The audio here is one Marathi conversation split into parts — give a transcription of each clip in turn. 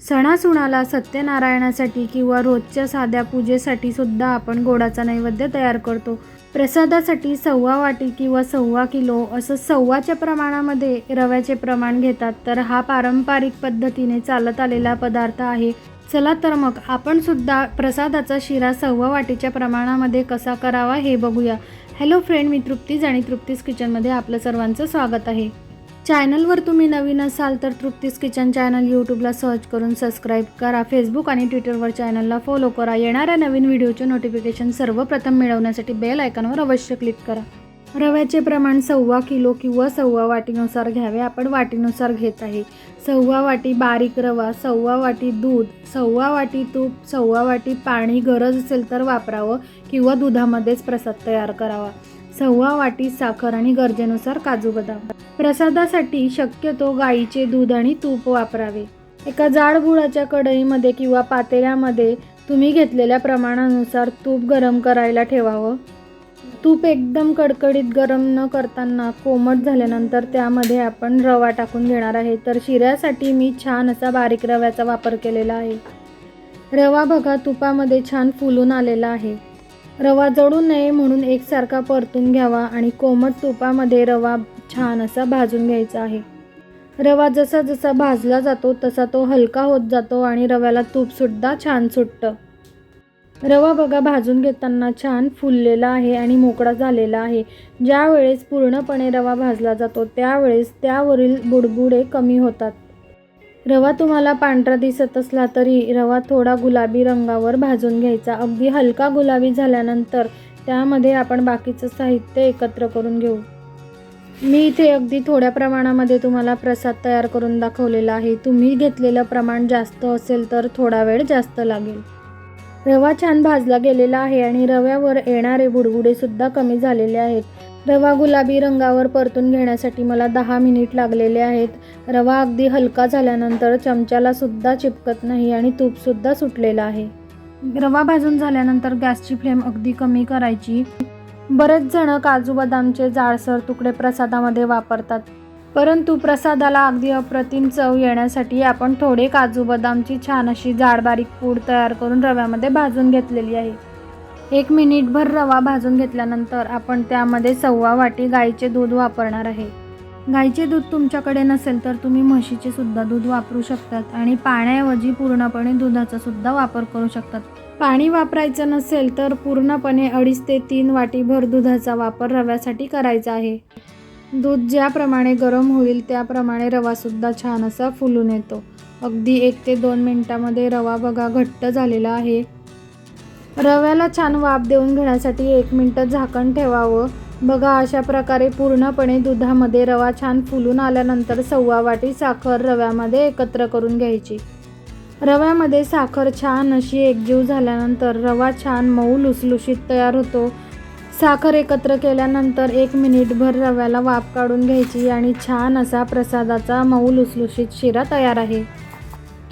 सणासुणाला सत्यनारायणासाठी किंवा रोजच्या साध्या पूजेसाठी सुद्धा आपण गोडाचा नैवेद्य तयार करतो. प्रसादासाठी सव्वा वाटी किंवा सव्वा किलो असं सव्वाच्या प्रमाणामध्ये रव्याचे प्रमाण घेतात तर हा पारंपरिक पद्धतीने चालत आलेला पदार्थ आहे. चला तर मग आपण सुद्धा प्रसादाचा शिरा सव्वा वाटीच्या प्रमाणामध्ये कसा करावा हे बघूया. हॅलो फ्रेंड मी तृप्तीज आणि तृप्तीज किचनमध्ये आपलं सर्वांचं स्वागत आहे. चॅनलवर तुम्ही नवीन असाल तर तृप्तीस किचन चॅनल यूट्यूबला सर्च करून सबस्क्राईब करा. फेसबुक आणि ट्विटरवर चॅनलला फॉलो करा. येणाऱ्या नवीन व्हिडिओचे नोटिफिकेशन सर्वप्रथम मिळवण्यासाठी बेल आयकॉनवर अवश्य क्लिक करा. रव्याचे प्रमाण सव्वा किलो किंवा सव्वा वाटीनुसार घ्यावे. आपण वाटीनुसार घेत आहे. सव्वा वाटी बारीक रवा सव्वा वाटी दूध सव्वा वाटी तूप सव्वा वाटी पाणी गरज असेल तर वापरावं किंवा दुधामध्येच प्रसाद तयार करावा. सव्वा वाटी साखर आणि गरजेनुसार काजू बदाम. प्रसादासाठी शक्यतो गाईचे दूध आणि तूप वापरावे. एका जाड गुळाच्या कढईमध्ये किंवा पातेल्यामध्ये तुम्ही घेतलेल्या प्रमाणानुसार तूप गरम करायला ठेवावं. तूप एकदम कडकडीत गरम न करताना कोमट झाल्यानंतर त्यामध्ये आपण रवा टाकून घेणार आहे. तर शिऱ्यासाठी मी छान असा बारीक रव्याचा वापर केलेला आहे. रवा बघा तुपामध्ये छान फुलून आलेला आहे. रवा जळू नये म्हणून एकसारखा परतून घ्यावा आणि कोमट तुपामध्ये रवा छान असा भाजून घ्यायचा आहे. रवा जसा जसा भाजला जातो तसा तो हलका होत जातो आणि रव्याला तूपसुद्धा छान सुटतं. रवा बघा भाजून घेताना छान फुललेला आहे आणि मोकळा झालेला आहे. ज्या वेळेस पूर्णपणे रवा भाजला जातो त्यावेळेस त्यावरील बुडबुडे कमी होतात. रवा तुम्हाला पांढरा दिसत असला तरी रवा थोडा गुलाबी रंगावर भाजून घ्यायचा. अगदी हलका गुलाबी झाल्यानंतर त्यामध्ये आपण बाकीचं साहित्य एकत्र करून घेऊ. मी इथे अगदी थोड्या प्रमाणामध्ये तुम्हाला प्रसाद तयार करून दाखवलेला आहे. तुम्ही घेतलेलं प्रमाण जास्त असेल तर थोडा वेळ जास्त लागेल. रवा छान भाजला गेलेला आहे आणि रव्यावर येणारे बुडबुडे सुद्धा कमी झालेले आहेत. रवा गुलाबी रंगावर परतून घेण्यासाठी मला दहा मिनिट लागलेले आहेत. रवा अगदी हलका झाल्यानंतर चमच्याला सुद्धा चिपकत नाही आणि तूपसुद्धा सुटलेलं आहे. रवा भाजून झाल्यानंतर गॅसची फ्लेम अगदी कमी करायची. बरेच जण काजू बदामचे जाडसर तुकडे प्रसादामध्ये वापरतात. परंतु प्रसादाला अगदी अप्रतिम चव येण्यासाठी आपण थोडे काजू बदामची छान अशी जाड बारीक पूड तयार करून रव्यामध्ये भाजून घेतलेली आहे. एक मिनिटभर रवा भाजून घेतल्यानंतर आपण त्यामध्ये सव्वा वाटी गाईचे दूध वापरणार आहे. गाईचे दूध तुमच्याकडे नसेल तर तुम्ही म्हशीचे सुद्धा दूध वापरू शकतात आणि पाण्याऐवजी पूर्णपणे दुधाचा सुद्धा वापर करू शकतात. पाणी वापरायचं नसेल तर पूर्णपणे अडीच ते तीन वाटीभर दुधाचा वापर रव्यासाठी करायचा आहे. दूध ज्याप्रमाणे गरम होईल त्याप्रमाणे रवासुद्धा छान असा फुलून येतो. अगदी एक ते दोन मिनटामध्ये रवा बघा घट्ट झालेला आहे. रव्याला छान वाफ देऊन घेण्यासाठी एक मिनटं झाकण ठेवावं. बघा अशा प्रकारे पूर्णपणे दुधामध्ये रवा छान फुलून आल्यानंतर सव्वा वाटी साखर रव्यामध्ये एकत्र करून घ्यायची. रव्यामध्ये साखर छान अशी एकजीव झाल्यानंतर रवा छान मऊ लुसलुशीत तयार होतो. साखर एकत्र केल्यानंतर एक मिनिटभर रव्याला वाफ काढून घ्यायची आणि छान असा प्रसादाचा मऊ लुसलुशीत शिरा तयार आहे.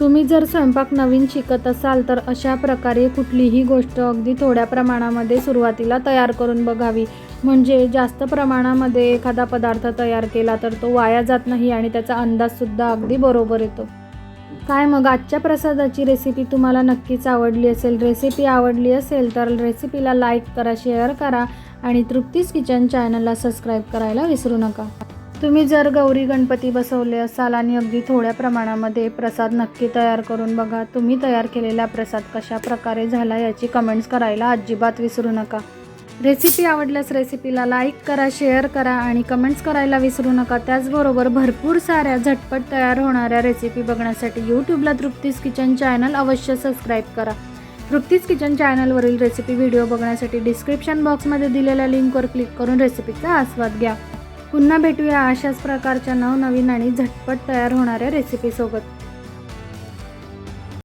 तुम्ही जर स्वयंपाक नवीन शिकत असाल तर अशा प्रकारे कुठलीही गोष्ट अगदी थोड्या प्रमाणामध्ये सुरुवातीला तयार करून बघावी. म्हणजे जास्त प्रमाणामध्ये एखादा पदार्थ तयार केला तर तो वाया जात नाही आणि त्याचा अंदाजसुद्धा अगदी बरोबर येतो. काय मग आजच्या प्रसादाची रेसिपी तुम्हाला नक्कीच आवडली असेल. रेसिपी आवडली असेल तर रेसिपीला लाईक करा शेअर करा आणि तृप्तीस किचन चॅनलला सबस्क्राईब करायला विसरू नका. तुम्ही जर गौरी गणपती बसवले असाल आणि अगदी थोड्या प्रमाणामध्ये प्रसाद नक्की तयार करून बघा. तुम्ही तयार केलेला प्रसाद कशा प्रकारे झाला याची कमेंट्स करायला अजिबात विसरू नका. रेसिपी आवडल्यास रेसिपीला लाईक करा शेअर करा आणि कमेंट्स करायला विसरू नका. त्याचबरोबर भरपूर साऱ्या झटपट तयार होणाऱ्या रेसिपी बघण्यासाठी यूट्यूबला तृप्तीस किचन चॅनल अवश्य सबस्क्राईब करा. तृप्तीस किचन चॅनलवरील रेसिपी व्हिडिओ बघण्यासाठी डिस्क्रिप्शन बॉक्समध्ये दिलेल्या लिंकवर क्लिक करून रेसिपीचा आस्वाद घ्या. पुन्हा भेटूया अशाच प्रकारच्या नवनवीन आणि झटपट तयार होणाऱ्या रेसिपीसोबत